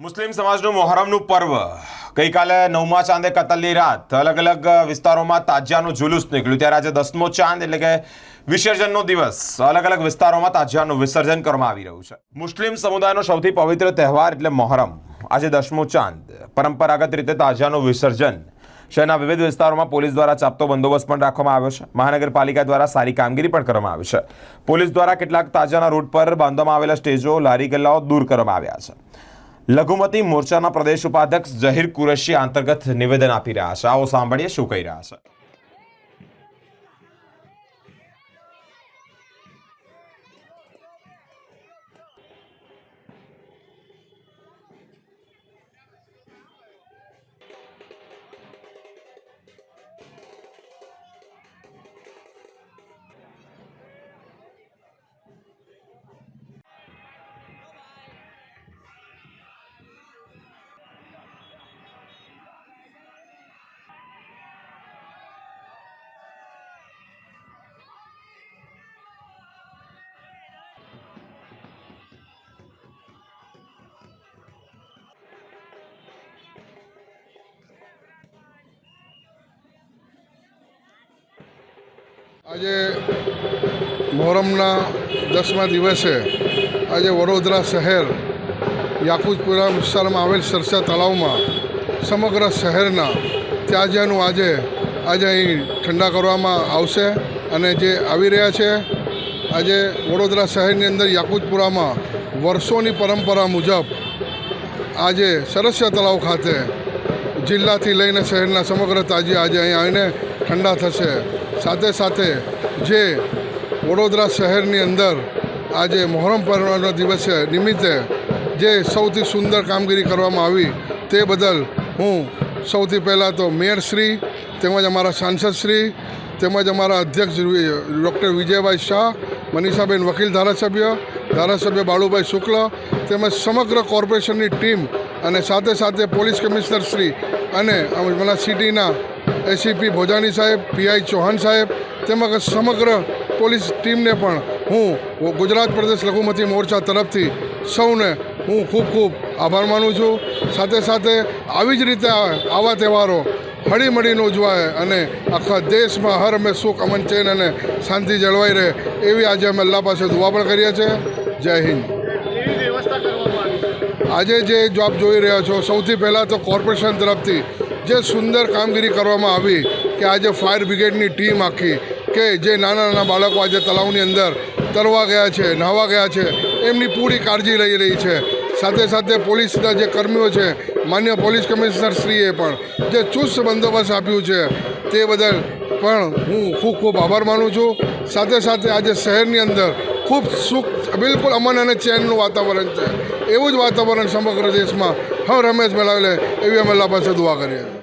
મુસ્લિમ સમાજનું મોહરમનું પર્વ. ગઈકાલે નવમા ચાંદે કતલની રાત અલગ અલગ વિસ્તારોમાં તાજિયાનું જુલુસ નીકળ્યું. ત્યારે આજે દસમો ચાંદ એટલે કે વિસર્જનનો દિવસ અલગ અલગ વિસ્તારોમાં તાજિયાનું વિસર્જન કરવામાં આવી રહ્યું છે. મુસ્લિમ સમુદાયનો સૌથી પવિત્ર તહેવાર એટલે મોહરમ. આજે દસમો ચાંદ. પરંપરાગત રીતે તાજિયાનું વિસર્જન શહેરના વિવિધ વિસ્તારોમાં પોલીસ દ્વારા ચાપતો બંદોબસ્ત પણ રાખવામાં આવ્યો છે. મહાનગરપાલિકા દ્વારા સારી કામગીરી પણ કરવામાં આવી છે. પોલીસ દ્વારા કેટલાક તાજાના રૂટ પર બાંધવામાં આવેલા સ્ટેજો, લારી ગલ્લાઓ દૂર કરવામાં આવ્યા છે. લઘુમતી મોરચાના પ્રદેશ ઉપાધ્યક્ષ જહીર કુરેશી અંતર્ગત નિવેદન આપી રહ્યા છે. આવો સાંભળીએ શું કહી રહ્યા છે. આજે મોહરમના દસમા દિવસે આજે વડોદરા શહેર યાકુતપુરા વિસ્તારમાં આવેલ સરસા તળાવમાં સમગ્ર શહેરના ત્યાજ્યાનું આજે આજે અહીં ઠંડા કરવામાં આવશે અને જે આવી રહ્યા છે, આજે વડોદરા શહેરની અંદર યાકુતપુરામાં વર્ષોની પરંપરા મુજબ આજે સરસ્યા તળાવ ખાતે જિલ્લાથી લઈને શહેરના સમગ્ર તાજી આજે અહીં આવીને ઠંડા થશે. સાથે સાથે જે વડોદરા શહેરની અંદર આજે મોહરમ પર્વના દિવસે નિમિત્તે જે સૌથી સુંદર કામગીરી કરવામાં આવી તે બદલ હું સૌથી પહેલાં તો મેયરશ્રી તેમજ અમારા સાંસદશ્રી તેમજ અમારા અધ્યક્ષ ડૉક્ટર વિજયભાઈ શાહ, મનીષાબેન વકીલ ધારાસભ્ય ધારાસભ્ય બાળુભાઈ શુક્લ તેમજ સમગ્ર કોર્પોરેશનની ટીમ અને સાથે સાથે પોલીસ કમિશનર શ્રી અને અમારા સિટીના એસીપી ભોજાની સાહેબ, પીઆઈ ચૌહાણ સાહેબ તેમજ સમગ્ર પોલીસ ટીમને પણ હું ગુજરાત પ્રદેશ લઘુમતી મોરચા તરફથી સૌને હું ખૂબ ખૂબ આભાર માનું છું. સાથે સાથે આવી જ રીતે આવા તહેવારો હળીમળીને ઉજવાય અને આખા દેશમાં હર અમે સુખ, અમન, ચેન અને શાંતિ જળવાઈ રહે એવી આજે અમે અલ્લાહ પાસે દુઆ પણ કરીએ છીએ. જય હિન્દ. આજે જે જોબ જોઈ રહ્યા છો, સૌથી પહેલાં તો કોર્પોરેશન તરફથી જે સુંદર કામગીરી કરવામાં આવી કે આજે ફાયર બ્રિગેડની ટીમ આખી કે જે નાના નાના બાળકો આજે તળાવની અંદર તરવા ગયા છે, નાહવા ગયા છે, એમની પૂરી કાળજી લઈ રહી છે. સાથે સાથે પોલીસના જે કર્મીઓ છે, માન્ય પોલીસ કમિશનર શ્રીએ પણ જે ચુસ્ત બંદોબસ્ત આપ્યું છે તે બદલ પણ હું ખૂબ ખૂબ આભાર માનું છું. સાથે સાથે આજે શહેરની અંદર ખૂબ સુખ, બિલકુલ અમન અને ચેનનું વાતાવરણ છે. એવું જ વાતાવરણ સમગ્ર દેશમાં હર રમેશ મેળવેલે એવી અમે અલ્લાહ પાસે દુઆ કરીએ.